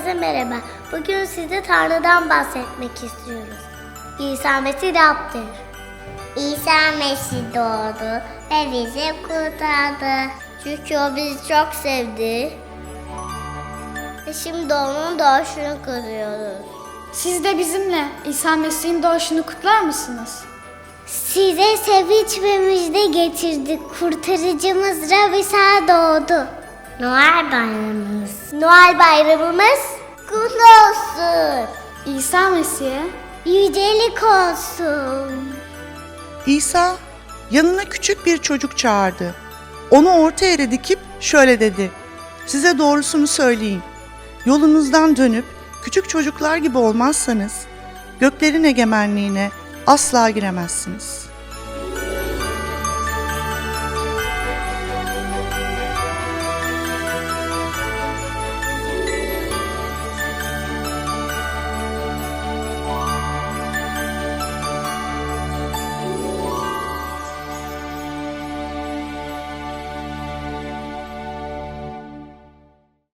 merhaba. Bugün size Tanrı'dan bahsetmek istiyoruz. İsa Mesih Rab'dir. İsa Mesih doğdu ve bizi kurtardı. Çünkü o bizi çok sevdi. Ve şimdi onun doğuşunu kutluyoruz. Siz de bizimle İsa Mesih'in doğuşunu kutlar mısınız? Size sevinç ve müjde getirdik. Kurtarıcımız Rab İsa doğdu. Noel bayramımız. Noel bayramımız kutlu olsun. İsa Mesih'e Yücelik olsun. İsa yanına küçük bir çocuk çağırdı. Onu orta yere dikip şöyle dedi. Size doğrusunu söyleyeyim. Yolunuzdan dönüp küçük çocuklar gibi olmazsanız göklerin egemenliğine asla giremezsiniz.''